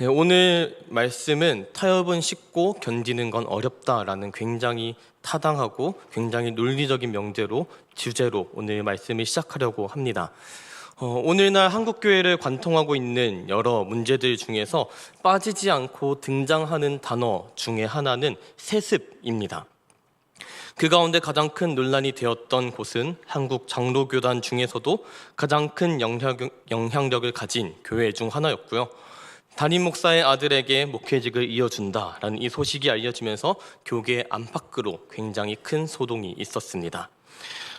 네, 오늘 말씀은 타협은 쉽고 견디는 건 어렵다라는 굉장히 타당하고 굉장히 논리적인 명제로 주제로 오늘 말씀을 시작하려고 합니다. 어, 오늘날 한국 교회를 관통하고 있는 여러 문제들 중에서 빠지지 않고 등장하는 단어 중에 하나는 세습입니다. 그 가운데 가장 큰 논란이 되었던 곳은 한국 장로교단 중에서도 가장 큰 영향, 영향력을 가진 교회 중 하나였고요. 담임 목사의 아들에게 목회직을 이어준다라는 이 소식이 알려지면서 교계 안팎으로 굉장히 큰 소동이 있었습니다.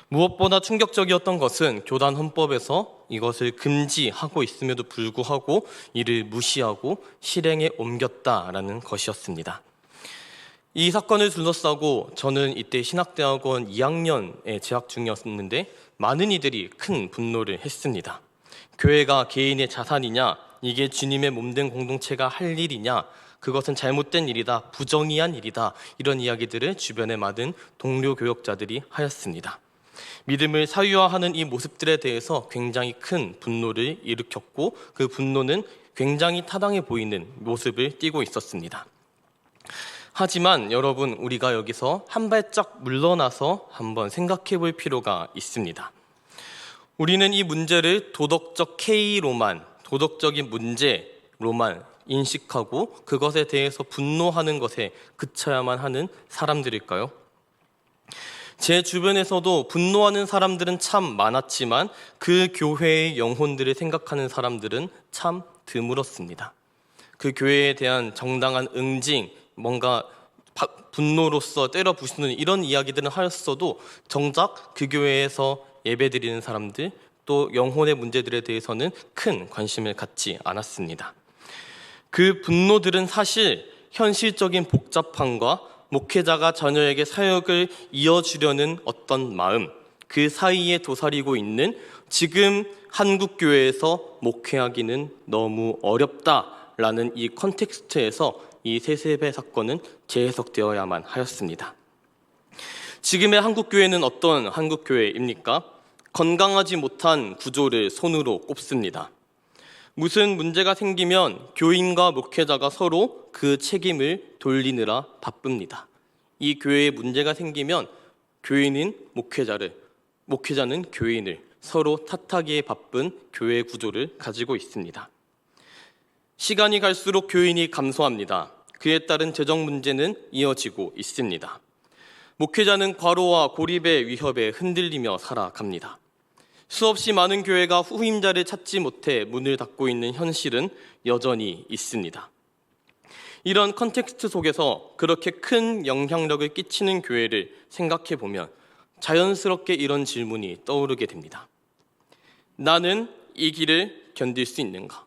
무엇보다 충격적이었던 것은 교단 헌법에서 이것을 금지하고 있음에도 불구하고 이를 무시하고 실행에 옮겼다라는 것이었습니다. 이 사건을 둘러싸고 저는 이때 신학대학원 2학년에 재학 중이었는데 많은 이들이 큰 분노를 했습니다. 교회가 개인의 자산이냐, 이게 주님의 몸된 공동체가 할 일이냐, 그것은 잘못된 일이다, 부정의한 일이다, 이런 이야기들을 주변의 많은 동료 교역자들이 하였습니다. 믿음을 사유화하는 이 모습들에 대해서 굉장히 큰 분노를 일으켰고 그 분노는 굉장히 타당해 보이는 모습을 띠고 있었습니다. 하지만 여러분 우리가 여기서 한 발짝 물러나서 한번 생각해 볼 필요가 있습니다. 우리는 이 문제를 도덕적 K로만 도덕적인 문제로만 인식하고 그것에 대해서 분노하는 것에 그쳐야만 하는 사람들일까요? 제 주변에서도 분노하는 사람들은 참 많았지만 그 교회의 영혼들을 생각하는 사람들은 참 드물었습니다. 그 교회에 대한 정당한 응징, 뭔가 바- 분노로서 때려 부수는 이런 이야기들은 하였어도 정작 그 교회에서 예배 드리는 사람들 또 영혼의 문제들에 대해서는 큰 관심을 갖지 않았습니다. 그 분노들은 사실 현실적인 복잡함과 목회자가 자녀에게 사역을 이어주려는 어떤 마음, 그 사이에 도사리고 있는 지금 한국 교회에서 목회하기는 너무 어렵다라는 이 컨텍스트에서 이 세세배 사건은 재해석되어야만 하였습니다. 지금의 한국 교회는 어떤 한국 교회입니까? 건강하지 못한 구조를 손으로 꼽습니다. 무슨 문제가 생기면 교인과 목회자가 서로 그 책임을 돌리느라 바쁩니다. 이 교회에 문제가 생기면 교인은 목회자를, 목회자는 교인을 서로 탓하기에 바쁜 교회 구조를 가지고 있습니다. 시간이 갈수록 교인이 감소합니다. 그에 따른 재정 문제는 이어지고 있습니다. 목회자는 과로와 고립의 위협에 흔들리며 살아갑니다. 수없이 많은 교회가 후임자를 찾지 못해 문을 닫고 있는 현실은 여전히 있습니다. 이런 컨텍스트 속에서 그렇게 큰 영향력을 끼치는 교회를 생각해 보면 자연스럽게 이런 질문이 떠오르게 됩니다. 나는 이 길을 견딜 수 있는가?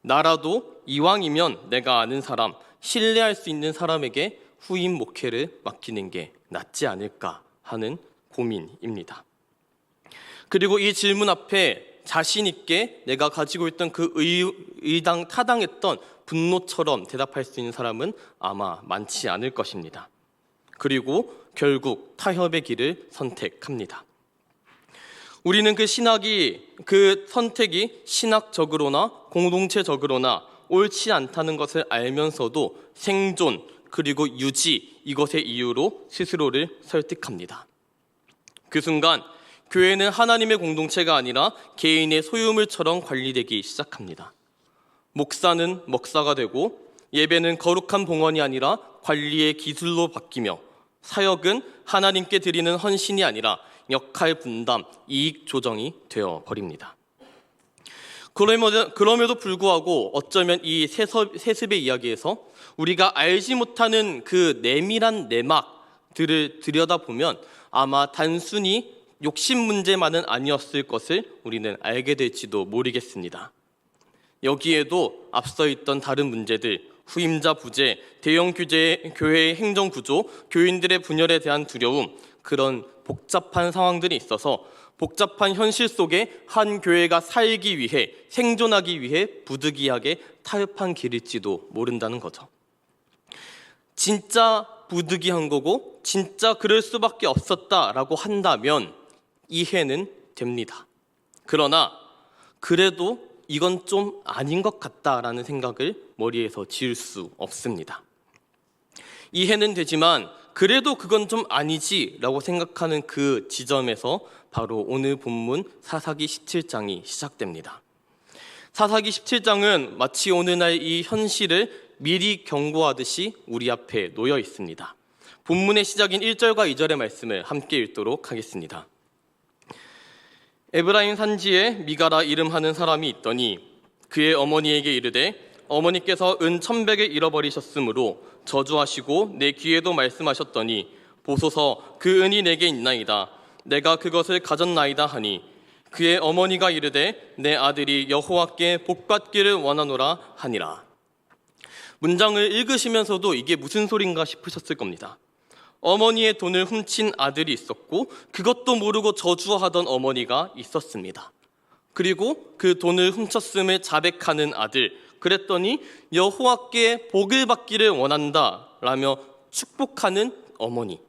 나라도 이왕이면 내가 아는 사람, 신뢰할 수 있는 사람에게 후임 목회를 맡기는 게 낫지 않을까 하는 고민입니다. 그리고 이 질문 앞에 자신 있게 내가 가지고 있던 그 의, 의당 타당했던 분노처럼 대답할 수 있는 사람은 아마 많지 않을 것입니다. 그리고 결국 타협의 길을 선택합니다. 우리는 그 신학이 그 선택이 신학적으로나 공동체적으로나 옳지 않다는 것을 알면서도 생존 그리고 유지 이것의 이유로 스스로를 설득합니다. 그 순간 교회는 하나님의 공동체가 아니라 개인의 소유물처럼 관리되기 시작합니다. 목사는 먹사가 되고 예배는 거룩한 봉헌이 아니라 관리의 기술로 바뀌며 사역은 하나님께 드리는 헌신이 아니라 역할 분담, 이익 조정이 되어 버립니다. 그럼에도, 불구하고 어쩌면 이 세습, 세습의 이야기에서 우리가 알지 못하는 그 내밀한 내막들을 들여다보면 아마 단순히 욕심 문제만은 아니었을 것을 우리는 알게 될지도 모르겠습니다. 여기에도 앞서 있던 다른 문제들, 후임자 부재, 대형 규제, 교회의 행정 구조, 교인들의 분열에 대한 두려움, 그런 복잡한 상황들이 있어서 복잡한 현실 속에 한 교회가 살기 위해 생존하기 위해 부득이하게 타협한 길일지도 모른다는 거죠. 진짜 부득이한 거고 진짜 그럴 수밖에 없었다라고 한다면 이해는 됩니다. 그러나 그래도 이건 좀 아닌 것 같다라는 생각을 머리에서 지을 수 없습니다. 이해는 되지만 그래도 그건 좀 아니지라고 생각하는 그 지점에서 바로 오늘 본문 사사기 17장이 시작됩니다. 사사기 17장은 마치 오늘날 이 현실을 미리 경고하듯이 우리 앞에 놓여 있습니다. 본문의 시작인 1절과 2절의 말씀을 함께 읽도록 하겠습니다. 에브라임 산지에 미가라 이름하는 사람이 있더니 그의 어머니에게 이르되 어머니께서 은 천백을 잃어버리셨으므로 저주하시고 내 귀에도 말씀하셨더니 보소서 그 은이 내게 있나이다 내가 그것을 가졌나이다 하니 그의 어머니가 이르되 내 아들이 여호와께 복받기를 원하노라 하니라 문장을 읽으시면서도 이게 무슨 소린가 싶으셨을 겁니다. 어머니의 돈을 훔친 아들이 있었고 그것도 모르고 저주하던 어머니가 있었습니다. 그리고 그 돈을 훔쳤음을 자백하는 아들 그랬더니 여호와께 복을 받기를 원한다 라며 축복하는 어머니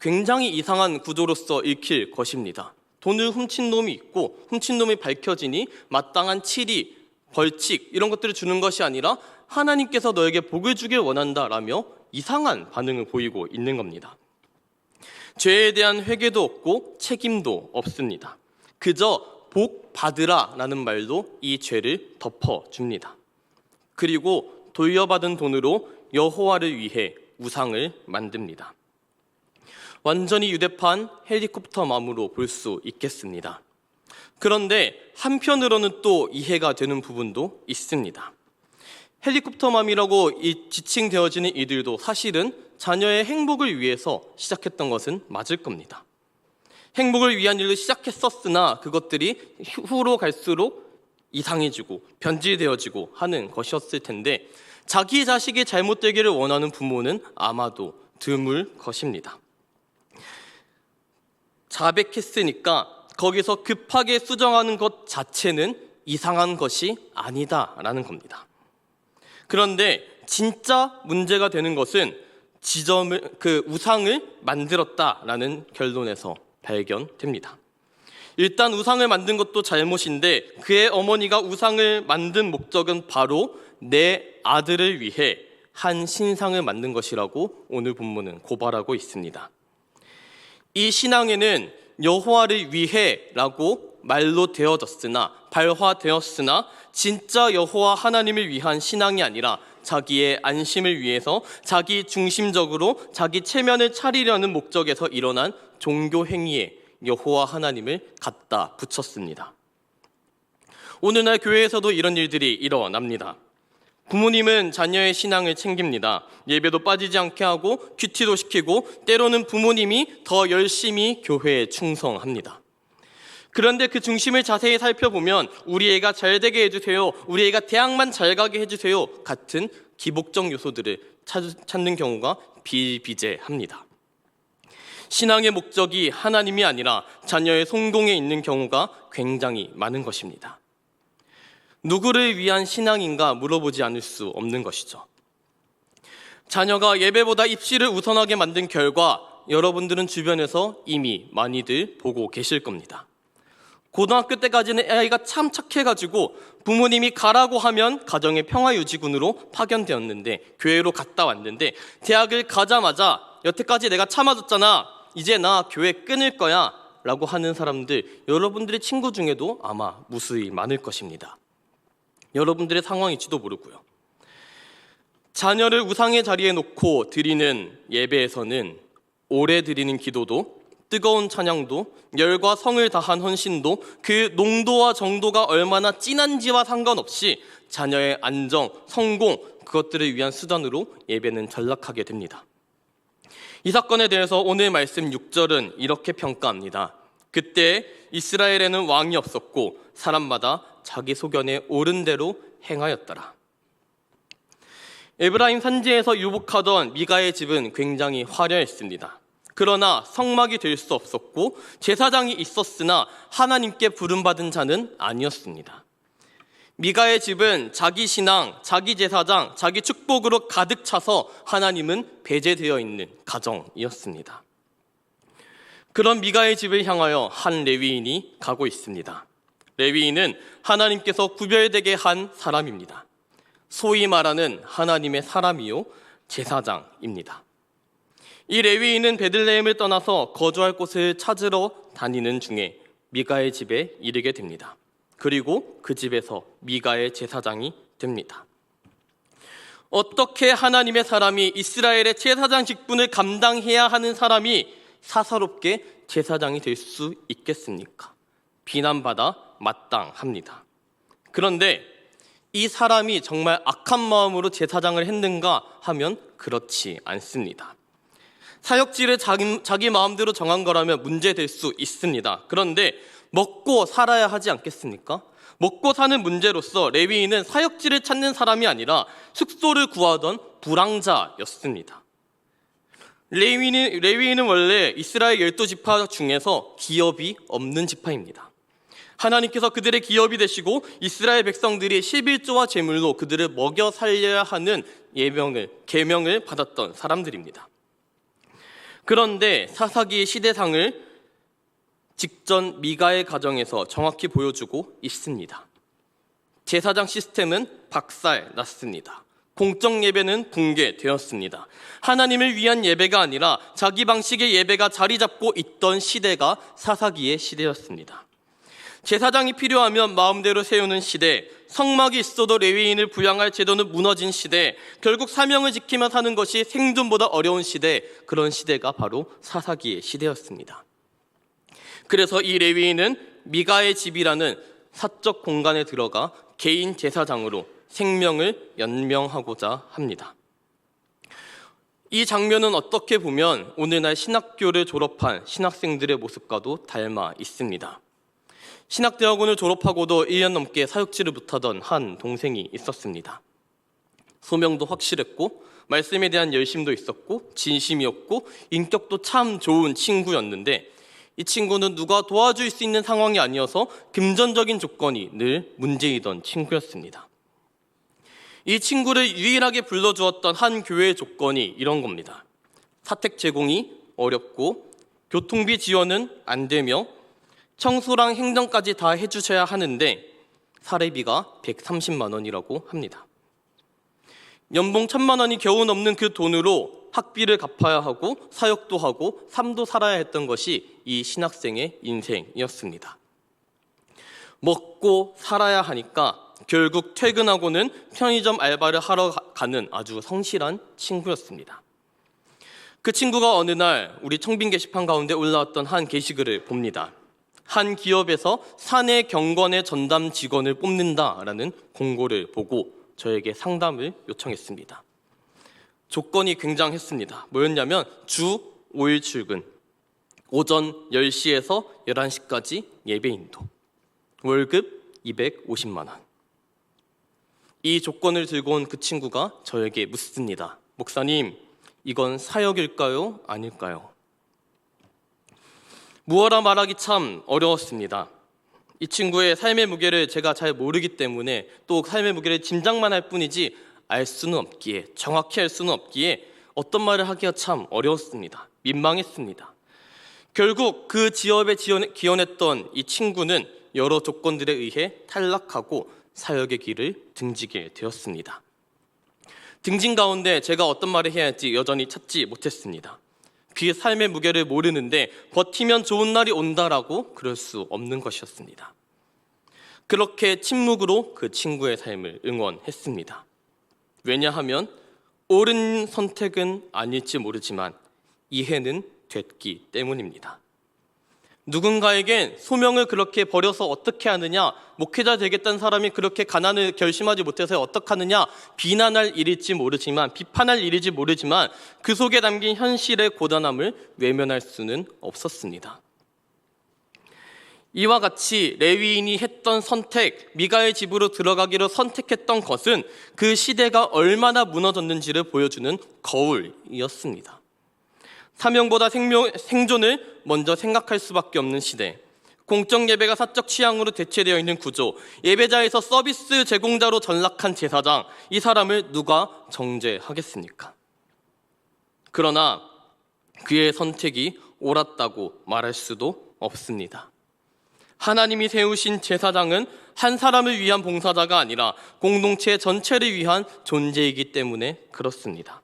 굉장히 이상한 구조로서 읽힐 것입니다. 돈을 훔친 놈이 있고 훔친 놈이 밝혀지니 마땅한 치리, 벌칙 이런 것들을 주는 것이 아니라 하나님께서 너에게 복을 주길 원한다 라며 이상한 반응을 보이고 있는 겁니다. 죄에 대한 회개도 없고 책임도 없습니다. 그저 복 받으라 라는 말로 이 죄를 덮어 줍니다. 그리고 돌려받은 돈으로 여호와를 위해 우상을 만듭니다. 완전히 유대판 헬리콥터 맘으로 볼 수 있겠습니다. 그런데 한편으로는 또 이해가 되는 부분도 있습니다. 헬리콥터맘이라고 이 지칭되어지는 이들도 사실은 자녀의 행복을 위해서 시작했던 것은 맞을 겁니다. 행복을 위한 일을 시작했었으나 그것들이 후로 갈수록 이상해지고 변질되어지고 하는 것이었을 텐데 자기 자식이 잘못되기를 원하는 부모는 아마도 드물 것입니다. 자백했으니까 거기서 급하게 수정하는 것 자체는 이상한 것이 아니다라는 겁니다. 그런데 진짜 문제가 되는 것은 지점을 그 우상을 만들었다라는 결론에서 발견됩니다. 일단 우상을 만든 것도 잘못인데 그의 어머니가 우상을 만든 목적은 바로 내 아들을 위해 한 신상을 만든 것이라고 오늘 본문은 고발하고 있습니다. 이 신앙에는 여호와를 위해라고 말로 되어졌으나 발화되었으나 진짜 여호와 하나님을 위한 신앙이 아니라 자기의 안심을 위해서 자기 중심적으로 자기 체면을 차리려는 목적에서 일어난 종교 행위에 여호와 하나님을 갖다 붙였습니다. 오늘날 교회에서도 이런 일들이 일어납니다. 부모님은 자녀의 신앙을 챙깁니다. 예배도 빠지지 않게 하고 큐티도 시키고 때로는 부모님이 더 열심히 교회에 충성합니다. 그런데 그 중심을 자세히 살펴보면 우리 애가 잘 되게 해주세요. 우리 애가 대학만 잘 가게 해주세요. 같은 기복적 요소들을 찾는 경우가 비비제합니다. 신앙의 목적이 하나님이 아니라 자녀의 성공에 있는 경우가 굉장히 많은 것입니다. 누구를 위한 신앙인가 물어보지 않을 수 없는 것이죠. 자녀가 예배보다 입시를 우선하게 만든 결과 여러분들은 주변에서 이미 많이들 보고 계실 겁니다. 고등학교 때까지는 아이가 참 착해가지고 부모님이 가라고 하면 가정의 평화유지군으로 파견되었는데 교회로 갔다 왔는데 대학을 가자마자 여태까지 내가 참아줬잖아 이제 나 교회 끊을 거야 라고 하는 사람들 여러분들의 친구 중에도 아마 무수히 많을 것입니다. 여러분들의 상황일지도 모르고요. 자녀를 우상의 자리에 놓고 드리는 예배에서는 오래 드리는 기도도 뜨거운 찬양도 열과 성을 다한 헌신도 그 농도와 정도가 얼마나 진한지와 상관없이 자녀의 안정, 성공 그것들을 위한 수단으로 예배는 전락하게 됩니다. 이 사건에 대해서 오늘 말씀 6절은 이렇게 평가합니다. 그때 이스라엘에는 왕이 없었고 사람마다 자기 소견에 옳은 대로 행하였더라. 에브라임 산지에서 유복하던 미가의 집은 굉장히 화려했습니다. 그러나 성막이 될 수 없었고 제사장이 있었으나 하나님께 부름받은 자는 아니었습니다. 미가의 집은 자기 신앙, 자기 제사장, 자기 축복으로 가득 차서 하나님은 배제되어 있는 가정이었습니다. 그런 미가의 집을 향하여 한 레위인이 가고 있습니다. 레위인은 하나님께서 구별되게 한 사람입니다. 소위 말하는 하나님의 사람이요 제사장입니다. 이 레위인은 베들레헴을 떠나서 거주할 곳을 찾으러 다니는 중에 미가의 집에 이르게 됩니다. 그리고 그 집에서 미가의 제사장이 됩니다. 어떻게 하나님의 사람이 이스라엘의 제사장 직분을 감당해야 하는 사람이 사사롭게 제사장이 될 수 있겠습니까? 비난받아 마땅합니다. 그런데 이 사람이 정말 악한 마음으로 제사장을 했는가 하면 그렇지 않습니다. 사역지를 자기, 자기 마음대로 정한 거라면 문제될 수 있습니다. 그런데 먹고 살아야 하지 않겠습니까? 먹고 사는 문제로서 레위인은 사역지를 찾는 사람이 아니라 숙소를 구하던 불황자였습니다. 레위인은, 레위인은 원래 이스라엘 열두 지파 중에서 기업이 없는 지파입니다. 하나님께서 그들의 기업이 되시고 이스라엘 백성들이 11조와 제물로 그들을 먹여 살려야 하는 예명을 계명을 받았던 사람들입니다. 그런데 사사기의 시대상을 직전 미가의 가정에서 정확히 보여주고 있습니다. 제사장 시스템은 박살 났습니다. 공적 예배는 붕괴되었습니다. 하나님을 위한 예배가 아니라 자기 방식의 예배가 자리 잡고 있던 시대가 사사기의 시대였습니다. 제사장이 필요하면 마음대로 세우는 시대, 성막이 있어도 레위인을 부양할 제도는 무너진 시대, 결국 사명을 지키며 사는 것이 생존보다 어려운 시대, 그런 시대가 바로 사사기의 시대였습니다. 그래서 이 레위인은 미가의 집이라는 사적 공간에 들어가 개인 제사장으로 생명을 연명하고자 합니다. 이 장면은 어떻게 보면 오늘날 신학교를 졸업한 신학생들의 모습과도 닮아 있습니다. 신학대학원을 졸업하고도 1년 넘게 사역지를 못하던 한 동생이 있었습니다. 소명도 확실했고 말씀에 대한 열심도 있었고 진심이었고 인격도 참 좋은 친구였는데 이 친구는 누가 도와줄 수 있는 상황이 아니어서 금전적인 조건이 늘 문제이던 친구였습니다. 이 친구를 유일하게 불러주었던 한 교회의 조건이 이런 겁니다. 사택 제공이 어렵고 교통비 지원은 안 되며 청소랑 행정까지 다 해주셔야 하는데 사례비가 130만 원이라고 합니다. 연봉 천만 원이 겨우 넘는 그 돈으로 학비를 갚아야 하고 사역도 하고 삶도 살아야 했던 것이 이 신학생의 인생이었습니다. 먹고 살아야 하니까 결국 퇴근하고는 편의점 알바를 하러 가는 아주 성실한 친구였습니다. 그 친구가 어느 날 우리 청빈 게시판 가운데 올라왔던 한 게시글을 봅니다. 한 기업에서 사내 경관의 전담 직원을 뽑는다라는 공고를 보고 저에게 상담을 요청했습니다. 조건이 굉장했습니다. 뭐였냐면 주 5일 출근, 오전 10시에서 11시까지 예배 인도, 월급 250만 원. 이 조건을 들고 온 그 친구가 저에게 묻습니다. 목사님, 이건 사역일까요? 아닐까요? 무어라 말하기 참 어려웠습니다. 이 친구의 삶의 무게를 제가 잘 모르기 때문에 또 삶의 무게를 짐작만 할 뿐이지 알 수는 없기에 정확히 알 수는 없기에 어떤 말을 하기가 참 어려웠습니다. 민망했습니다. 결국 그 지업에 기원했던 이 친구는 여러 조건들에 의해 탈락하고 사역의 길을 등지게 되었습니다. 등진 가운데 제가 어떤 말을 해야 할지 여전히 찾지 못했습니다. 그의 삶의 무게를 모르는데 버티면 좋은 날이 온다라고 그럴 수 없는 것이었습니다. 그렇게 침묵으로 그 친구의 삶을 응원했습니다. 왜냐하면 옳은 선택은 아닐지 모르지만 이해는 됐기 때문입니다. 누군가에겐 소명을 그렇게 버려서 어떻게 하느냐, 목회자 되겠다는 사람이 그렇게 가난을 결심하지 못해서 어떻게 하느냐, 비난할 일일지 모르지만, 비판할 일일지 모르지만, 그 속에 담긴 현실의 고단함을 외면할 수는 없었습니다. 이와 같이 레위인이 했던 선택, 미가의 집으로 들어가기로 선택했던 것은 그 시대가 얼마나 무너졌는지를 보여주는 거울이었습니다. 사명보다 생명, 생존을 먼저 생각할 수밖에 없는 시대. 공적 예배가 사적 취향으로 대체되어 있는 구조. 예배자에서 서비스 제공자로 전락한 제사장. 이 사람을 누가 정죄하겠습니까? 그러나 그의 선택이 옳았다고 말할 수도 없습니다. 하나님이 세우신 제사장은 한 사람을 위한 봉사자가 아니라 공동체 전체를 위한 존재이기 때문에 그렇습니다.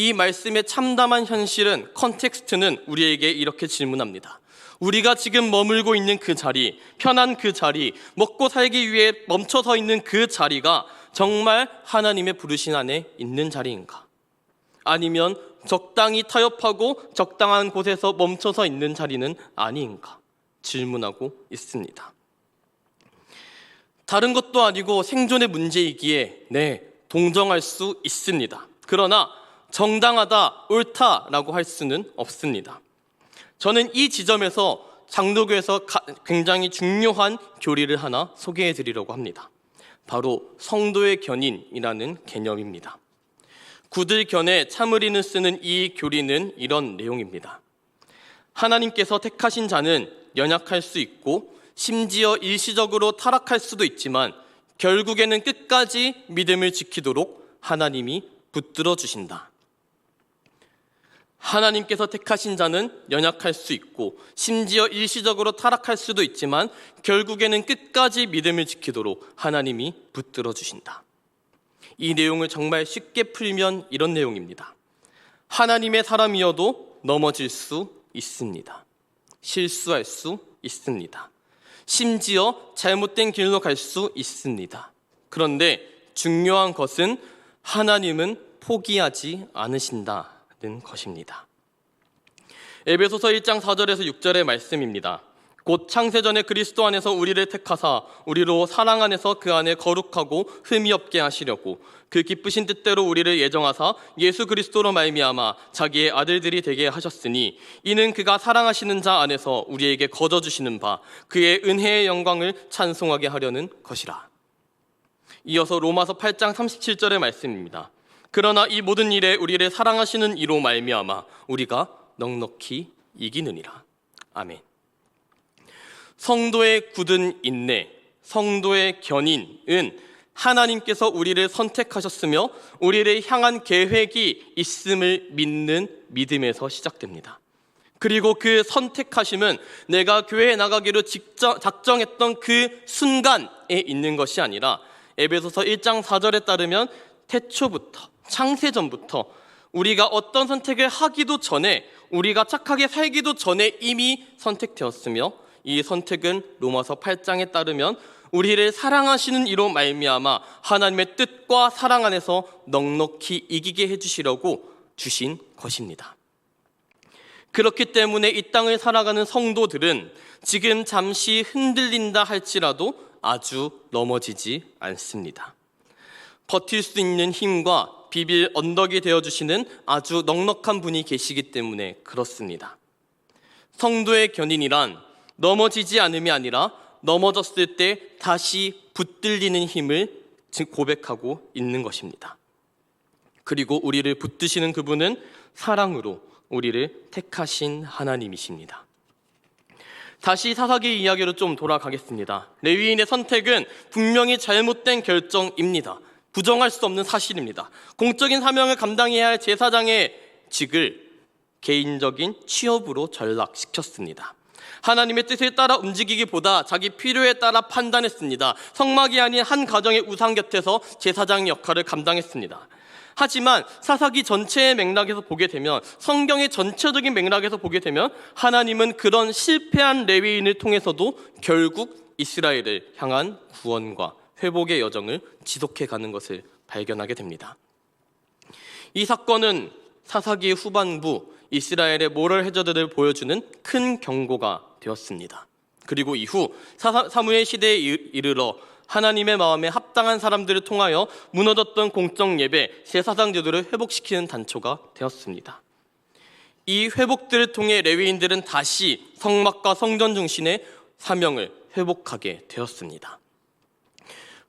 이 말씀의 참담한 현실은 컨텍스트는 우리에게 이렇게 질문합니다. 우리가 지금 머물고 있는 그 자리, 편한 그 자리, 먹고 살기 위해 멈춰 서 있는 그 자리가 정말 하나님의 부르신 안에 있는 자리인가? 아니면 적당히 타협하고 적당한 곳에서 멈춰서 있는 자리는 아닌가? 질문하고 있습니다. 다른 것도 아니고 생존의 문제이기에 네, 동정할 수 있습니다. 그러나 정당하다, 옳다라고 할 수는 없습니다. 저는 이 지점에서 장로교에서 가- 굉장히 중요한 교리를 하나 소개해 드리려고 합니다. 바로 성도의 견인이라는 개념입니다. 구들 견에 참으리는 쓰는 이 교리는 이런 내용입니다. 하나님께서 택하신 자는 연약할 수 있고 심지어 일시적으로 타락할 수도 있지만 결국에는 끝까지 믿음을 지키도록 하나님이 붙들어 주신다. 하나님께서 택하신 자는 연약할 수 있고 심지어 일시적으로 타락할 수도 있지만 결국에는 끝까지 믿음을 지키도록 하나님이 붙들어 주신다. 이 내용을 정말 쉽게 풀면 이런 내용입니다. 하나님의 사람이어도 넘어질 수 있습니다. 실수할 수 있습니다. 심지어 잘못된 길로 갈 수 있습니다. 그런데 중요한 것은 하나님은 포기하지 않으신다 는 것입니다. 에베소서 1장 4절에서 6절의 말씀입니다. 곧 창세전에 그리스도 안에서 우리를 택하사 우리로 사랑 안에서 그 안에 거룩하고 흠이 없게 하시려고 그 기쁘신 뜻대로 우리를 예정하사 예수 그리스도로 말미암아 자기의 아들들이 되게 하셨으니 이는 그가 사랑하시는 자 안에서 우리에게 거저 주시는 바 그의 은혜의 영광을 찬송하게 하려는 것이라. 이어서 로마서 8장 37절의 말씀입니다. 그러나 이 모든 일에 우리를 사랑하시는 이로 말미암아 우리가 넉넉히 이기느니라. 아멘. 성도의 굳은 인내, 성도의 견인은 하나님께서 우리를 선택하셨으며 우리를 향한 계획이 있음을 믿는 믿음에서 시작됩니다. 그리고 그 선택하심은 내가 교회에 나가기로 직접 작정했던 그 순간에 있는 것이 아니라 에베소서 1장 4절에 따르면 태초부터 창세전부터 우리가 어떤 선택을 하기도 전에 우리가 착하게 살기도 전에 이미 선택되었으며 이 선택은 로마서 8장에 따르면 우리를 사랑하시는 이로 말미암아 하나님의 뜻과 사랑 안에서 넉넉히 이기게 해 주시려고 주신 것입니다. 그렇기 때문에 이 땅을 살아가는 성도들은 지금 잠시 흔들린다 할지라도 아주 넘어지지 않습니다. 버틸 수 있는 힘과 비빌 언덕이 되어 주시는 아주 넉넉한 분이 계시기 때문에 그렇습니다. 성도의 견인이란 넘어지지 않음이 아니라 넘어졌을 때 다시 붙들리는 힘을 고백하고 있는 것입니다. 그리고 우리를 붙드시는 그분은 사랑으로 우리를 택하신 하나님이십니다. 다시 사사기 이야기로 좀 돌아가겠습니다. 레위인의 선택은 분명히 잘못된 결정입니다. 부정할 수 없는 사실입니다. 공적인 사명을 감당해야 할 제사장의 직을 개인적인 취업으로 전락시켰습니다. 하나님의 뜻에 따라 움직이기보다 자기 필요에 따라 판단했습니다. 성막이 아닌 한 가정의 우상 곁에서 제사장 역할을 감당했습니다. 하지만 사사기 전체의 맥락에서 보게 되면 성경의 전체적인 맥락에서 보게 되면 하나님은 그런 실패한 레위인을 통해서도 결국 이스라엘을 향한 구원과 회복의 여정을 지속해 가는 것을 발견하게 됩니다. 이 사건은 사사기 후반부 이스라엘의 모럴 해저드를 보여주는 큰 경고가 되었습니다. 그리고 이후 사- 사무엘 시대에 이- 이르러 하나님의 마음에 합당한 사람들을 통하여 무너졌던 공적 예배, 제사상 제도를 회복시키는 단초가 되었습니다. 이 회복들을 통해 레위인들은 다시 성막과 성전 중심의 사명을 회복하게 되었습니다.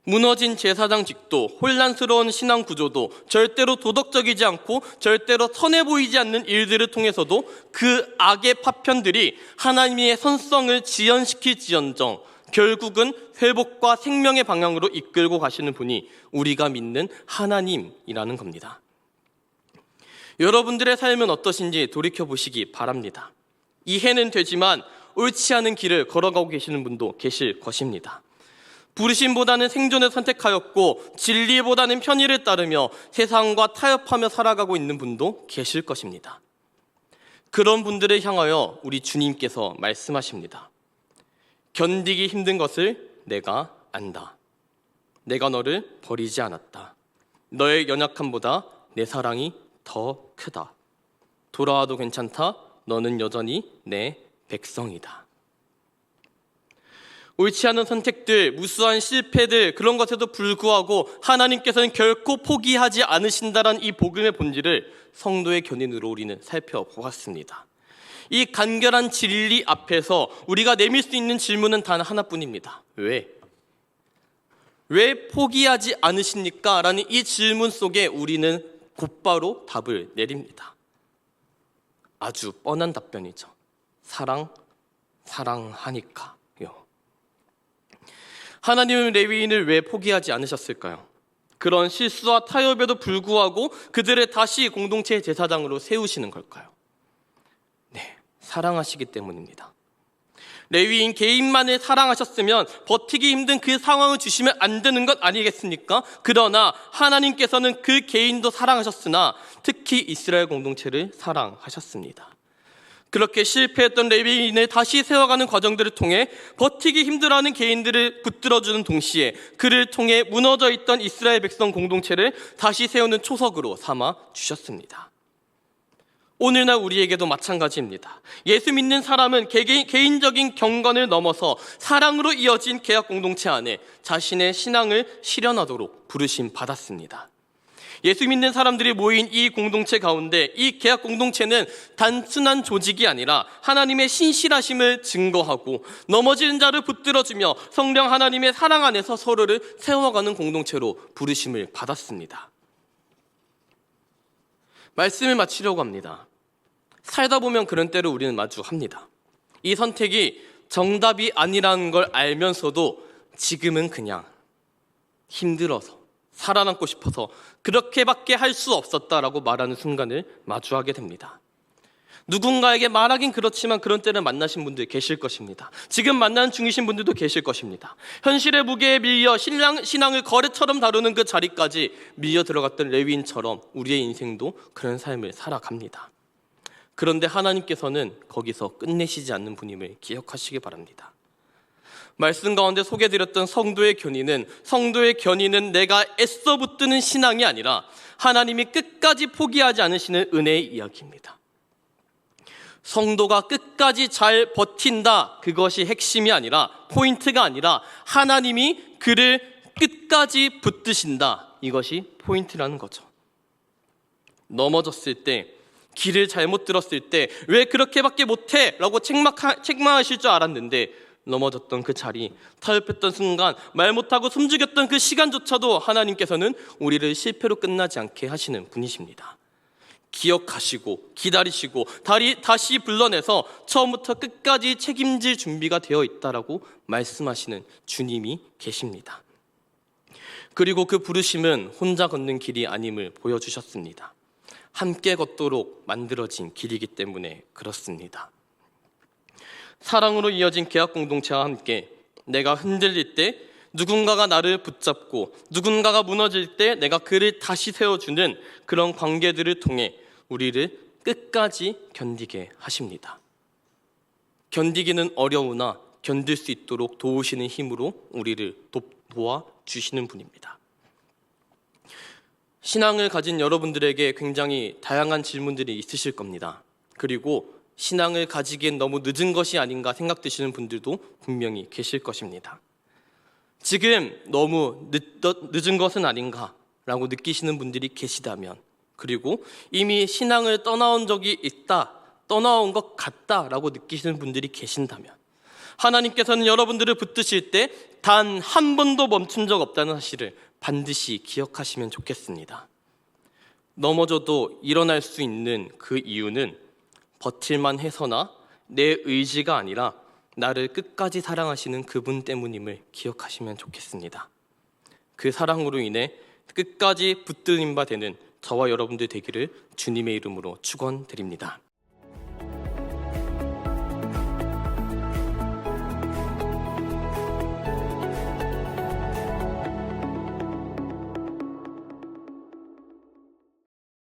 무너진 제사장 직도, 혼란스러운 신앙 구조도 절대로 도덕적이지 않고 절대로 선해 보이지 않는 일들을 통해서도 그 악의 파편들이 하나님의 선성을 지연시킬지언정 결국은 회복과 생명의 방향으로 이끌고 가시는 분이 우리가 믿는 하나님이라는 겁니다. 여러분들의 삶은 어떠신지 돌이켜 보시기 바랍니다. 이해는 되지만 옳지 않은 길을 걸어가고 계시는 분도 계실 것입니다. 부르심보다는 생존을 선택하였고 진리보다는 편의를 따르며 세상과 타협하며 살아가고 있는 분도 계실 것입니다. 그런 분들을 향하여 우리 주님께서 말씀하십니다. 견디기 힘든 것을 내가 안다. 내가 너를 버리지 않았다. 너의 연약함보다 내 사랑이 더 크다. 돌아와도 괜찮다. 너는 여전히 내 백성이다. 옳지 않은 선택들, 무수한 실패들, 그런 것에도 불구하고 하나님께서는 결코 포기하지 않으신다라는 이 복음의 본질을 성도의 견인으로 우리는 살펴보았습니다. 이 간결한 진리 앞에서 우리가 내밀 수 있는 질문은 단 하나뿐입니다. 왜? 왜 포기하지 않으십니까? 라는 이 질문 속에 우리는 곧바로 답을 내립니다. 아주 뻔한 답변이죠. 사랑, 사랑하니까요. 하나님은 레위인을 왜 포기하지 않으셨을까요? 그런 실수와 타협에도 불구하고 그들을 다시 공동체 제사장으로 세우시는 걸까요? 네, 사랑하시기 때문입니다. 레위인 개인만을 사랑하셨으면 버티기 힘든 그 상황을 주시면 안 되는 것 아니겠습니까? 그러나 하나님께서는 그 개인도 사랑하셨으나 특히 이스라엘 공동체를 사랑하셨습니다. 그렇게 실패했던 레위인을 다시 세워가는 과정들을 통해 버티기 힘들어하는 개인들을 붙들어주는 동시에 그를 통해 무너져 있던 이스라엘 백성 공동체를 다시 세우는 초석으로 삼아 주셨습니다. 오늘날 우리에게도 마찬가지입니다. 예수 믿는 사람은 개개- 개인적인 경건을 넘어서 사랑으로 이어진 계약 공동체 안에 자신의 신앙을 실현하도록 부르심 받았습니다. 예수 믿는 사람들이 모인 이 공동체 가운데 이 계약 공동체는 단순한 조직이 아니라 하나님의 신실하심을 증거하고 넘어지는 자를 붙들어주며 성령 하나님의 사랑 안에서 서로를 세워가는 공동체로 부르심을 받았습니다. 말씀을 마치려고 합니다. 살다 보면 그런 때를 우리는 마주합니다. 이 선택이 정답이 아니라는 걸 알면서도 지금은 그냥 힘들어서 살아남고 싶어서 그렇게밖에 할 수 없었다라고 말하는 순간을 마주하게 됩니다. 누군가에게 말하긴 그렇지만 그런 때를 만나신 분들 계실 것입니다. 지금 만나는 중이신 분들도 계실 것입니다. 현실의 무게에 밀려 신앙, 신앙을 거래처럼 다루는 그 자리까지 밀려 들어갔던 레위인처럼 우리의 인생도 그런 삶을 살아갑니다. 그런데 하나님께서는 거기서 끝내시지 않는 분임을 기억하시기 바랍니다. 말씀 가운데 소개드렸던 성도의 견인은 성도의 견인은 내가 애써 붙드는 신앙이 아니라 하나님이 끝까지 포기하지 않으시는 은혜의 이야기입니다. 성도가 끝까지 잘 버틴다 그것이 핵심이 아니라 포인트가 아니라 하나님이 그를 끝까지 붙드신다 이것이 포인트라는 거죠. 넘어졌을 때 길을 잘못 들었을 때 왜 그렇게밖에 못해? 라고 책망하, 책망하실 줄 알았는데 넘어졌던 그 자리, 타협했던 순간, 말 못하고 숨죽였던 그 시간조차도 하나님께서는 우리를 실패로 끝나지 않게 하시는 분이십니다. 기억하시고 기다리시고 다리, 다시 불러내서 처음부터 끝까지 책임질 준비가 되어 있다라고 말씀하시는 주님이 계십니다. 그리고 그 부르심은 혼자 걷는 길이 아님을 보여주셨습니다. 함께 걷도록 만들어진 길이기 때문에 그렇습니다. 사랑으로 이어진 계약 공동체와 함께 내가 흔들릴 때 누군가가 나를 붙잡고 누군가가 무너질 때 내가 그를 다시 세워주는 그런 관계들을 통해 우리를 끝까지 견디게 하십니다. 견디기는 어려우나 견딜 수 있도록 도우시는 힘으로 우리를 도, 도와주시는 분입니다. 신앙을 가진 여러분들에게 굉장히 다양한 질문들이 있으실 겁니다. 그리고 신앙을 가지기엔 너무 늦은 것이 아닌가 생각되시는 분들도 분명히 계실 것입니다. 지금 너무 늦, 늦은 것은 아닌가라고 느끼시는 분들이 계시다면, 그리고 이미 신앙을 떠나온 적이 있다, 떠나온 것 같다라고 느끼시는 분들이 계신다면, 하나님께서는 여러분들을 붙드실 때 단 한 번도 멈춘 적 없다는 사실을 반드시 기억하시면 좋겠습니다. 넘어져도 일어날 수 있는 그 이유는 버틸만 해서나 내 의지가 아니라 나를 끝까지 사랑하시는 그분 때문임을 기억하시면 좋겠습니다. 그 사랑으로 인해 끝까지 붙들림 바 되는 저와 여러분들 되기를 주님의 이름으로 축원드립니다.